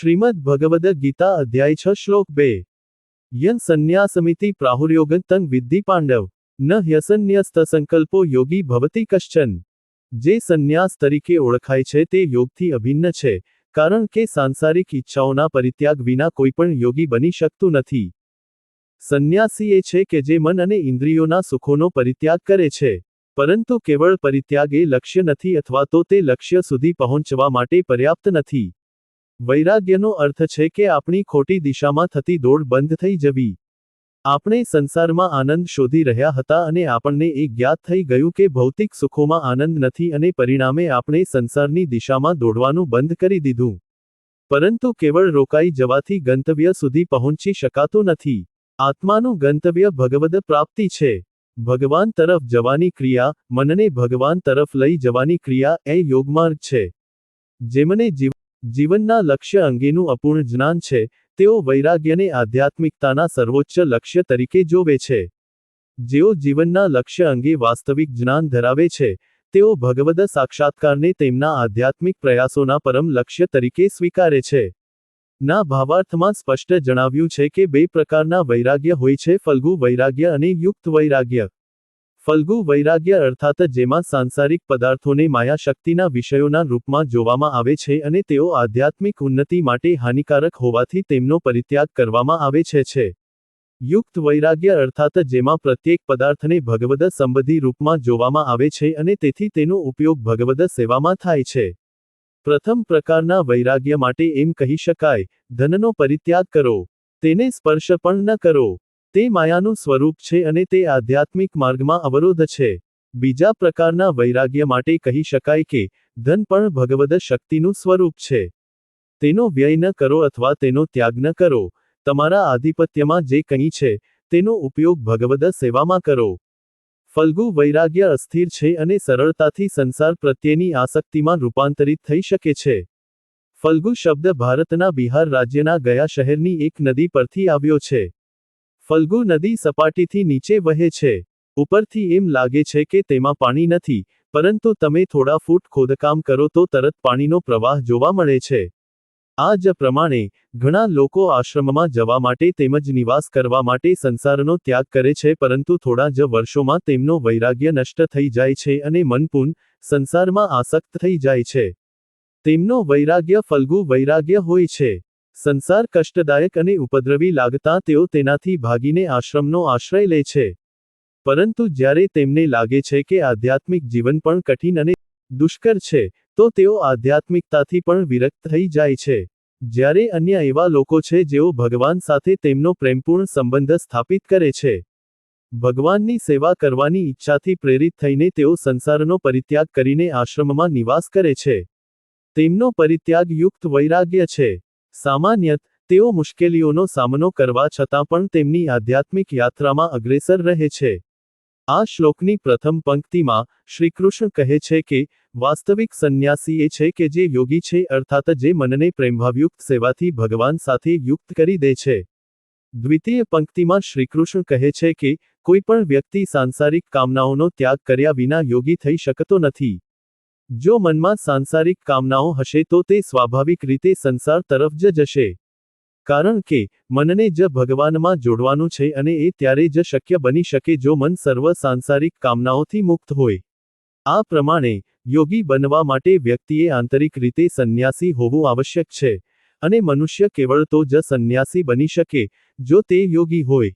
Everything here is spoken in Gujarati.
શ્રીમદ ભગવદ ગીતા અધ્યાય છ શ્લોક બે. યન સંન્યાસમિતિ પ્રાહુર્યોગન તંગ વિદ્ધિ પાંડવ. ન હ્યસન્યસ્ત સંકલ્પો યોગી ભવતી કશ્ચન. જે સંન્યાસ તરીકે ઓળખાય છે તે યોગથી અભિન્ન છે, કારણ કે સાંસારિક ઈચ્છાઓના પરિત્યાગ વિના કોઈપણ યોગી બની શકતું નથી. સંન્યાસી એ છે કે જે મન અને ઇન્દ્રિયોના સુખોનો પરિત્યાગ કરે છે, પરંતુ કેવળ પરિત્યાગ એ લક્ષ્ય નથી અથવા તો તે લક્ષ્ય સુધી પહોંચવા માટે પર્યાપ્ત નથી. વૈરાગ્યનો અર્થ છે કે આપણી ખોટી દિશામાં થતી દોડ બંધ થઈ જવી. આપણે સંસારમાં આનંદ શોધી રહ્યા હતા અને આપણને એ જ્ઞાત થઈ ગયું કે ભૌતિક સુખોમાં આનંદ નથી અને પરિણામે આપણે સંસારની દિશામાં દોડવાનું બંધ કરી દીધું. પરંતુ કેવળ રોકાઈ જવાથી ગંતવ્ય સુધી પહોંચી શકાતું નથી. આત્માનું ગંતવ્ય ભગવદ પ્રાપ્તિ છે. ભગવાન તરફ જવાની ક્રિયા, મનને ભગવાન તરફ લઈ જવાની ક્રિયા એ યોગમાર્ગ છે. જેમને જીવ જીવનના લક્ષ્ય અંગેનું અપૂર્ણ જ્ઞાન છે, તેઓ વૈરાગ્યને આધ્યાત્મિકતાના સર્વોચ્ચ લક્ષ્ય તરીકે જોવે છે. જેઓ જીવનના લક્ષ્ય અંગે વાસ્તવિક જ્ઞાન ધરાવે છે, તેઓ ભગવદ સાક્ષાત્કારને તેમના આધ્યાત્મિક પ્રયાસોના પરમ લક્ષ્ય તરીકે સ્વીકારે છે. ના ભાવાર્થમાં સ્પષ્ટ જણાવ્યું છે કે બે પ્રકારના વૈરાગ્ય હોય છે, ફલ્ગુ વૈરાગ્ય અને યુક્ત વૈરાગ્ય. ફલ્ગુ વૈરાગ્ય અર્થાત જેમાં સાંસારિક પદાર્થોને માયાશક્તિના વિષયોના રૂપમાં જોવામાં આવે છે અને તેઓ આધ્યાત્મિક ઉન્નતિ માટે હાનિકારક હોવાથી તેમનો પરિત્યાગ કરવામાં આવે છે છે. યુક્ત વૈરાગ્ય અર્થાત જેમાં પ્રત્યેક પદાર્થને ભગવદ સંબંધી રૂપમાં જોવામાં આવે છે અને તેથી તેનો ઉપયોગ ભગવદ સેવામાં થાય છે. પ્રથમ પ્રકારના વૈરાગ્ય માટે એમ કહી શકાય, ધનનો પરિત્યાગ કરો. તેને સ્પર્શ પણ ન કરો. તે માયાનું સ્વરૂપ છે અને તે આધ્યાત્મિક માર્ગમાં અવરોધ છે. બીજા પ્રકારના વૈરાગ્ય માટે કહી શકાય કે, ધન પણ ભગવદ શક્તિનું સ્વરૂપ છે. તેનો વ્યય ન કરો અથવા તેનો ત્યાગ ન કરો. તમારા આધિપત્યમાં જે કંઈ છે, તેનો ઉપયોગ ભગવદ સેવામાં કરો. ફલ્ગુ વૈરાગ્ય અસ્થિર છે અને સરળતાથી સંસાર પ્રત્યેની આસક્તિમાં રૂપાંતરિત થઈ શકે છે. ફલ્ગુ શબ્દ ભારતના બિહાર રાજ્યના ગયા શહેરની એક નદી પરથી આવ્યો છે. ફલ્ગુ નદી સપાટીથી નીચે વહે છે. ઉપરથી એમ લાગે છે કે તેમાં પાણી નથી, પરંતુ તમે થોડા ફૂટ ખોદકામ કરો તો તરત પાણીનો પ્રવાહ જોવા મળે છે. આ જ પ્રમાણે, ઘણા લોકો આશ્રમમાં જવા માટે તેમજ નિવાસ કરવા માટે સંસારનો ત્યાગ કરે છે, પરંતુ થોડા જ વર્ષોમાં તેમનો વૈરાગ્ય નષ્ટ થઈ જાય છે અને મનપૂન સંસારમાં આસક્ત થઈ જાય છે. તેમનો વૈરાગ્ય ફલ્ગુ વૈરાગ્ય હોય છે. સંસાર કષ્ટદાયક અને ઉપદ્રવી લાગતા તેઓ તેનાથી ભાગીને આશ્રમનો આશ્રય લે છે. પરંતુ જ્યારે તેમને લાગે છે કે આધ્યાત્મિક જીવન પણ કઠિન અને દુષ્કર છે, તો તેઓ આધ્યાત્મિકતાથી પણ વિરક્ત થઈ જાય છે. જ્યારે અન્ય એવા લોકો છે જેઓ ભગવાન સાથે તેમનો પ્રેમપૂર્ણ સંબંધ સ્થાપિત કરે છે. ભગવાનની સેવા કરવાની ઈચ્છાથી પ્રેરિત થઈને તેઓ સંસારનો પરિત્યાગ કરીને આશ્રમમાં નિવાસ કરે છે. તેમનો પરિત્યાગ યુક્ત વૈરાગ્ય છે. સામાન્યત, તેઓ મુશ્કેલીઓનો સામનો કરવા છતાં પણ તેમની આધ્યાત્મિક યાત્રામાં અગ્રેસર રહે છે. આ શ્લોકની પ્રથમ પંક્તિમાં શ્રીકૃષ્ણ કહે છે કે, વાસ્તવિક સંન્યાસી એ છે કે જે યોગી છે અર્થાત જે મનને પ્રેમભાવયુક્ત સેવાથી ભગવાન સાથે યુક્ત કરી દે છે. દ્વિતીય પંક્તિમાં શ્રીકૃષ્ણ કહે છે કે, કોઈ પણ વ્યક્તિ સાંસારિક કામનાઓનો ત્યાગ કર્યા વિના યોગી થઈ શકતો નથી. જો મનમાં સાંસારિક કામનાઓ હશે તો તે સ્વાભાવિક રીતે સંસાર તરફ જ જશે. કારણ કે, મનને જ ભગવાનમાં જોડવાનું છે અને એ ત્યારે જ શક્ય બની શકે જો મન સર્વ સાંસારિક કામનાઓથી મુક્ત હોય. આ પ્રમાણે, યોગી બનવા માટે વ્યક્તિએ આંતરિક રીતે સંન્યાસી હોવું આવશ્યક છે, અને મનુષ્ય કેવળ તો જ સંન્યાસી બની શકે, જો તે યોગી હોય.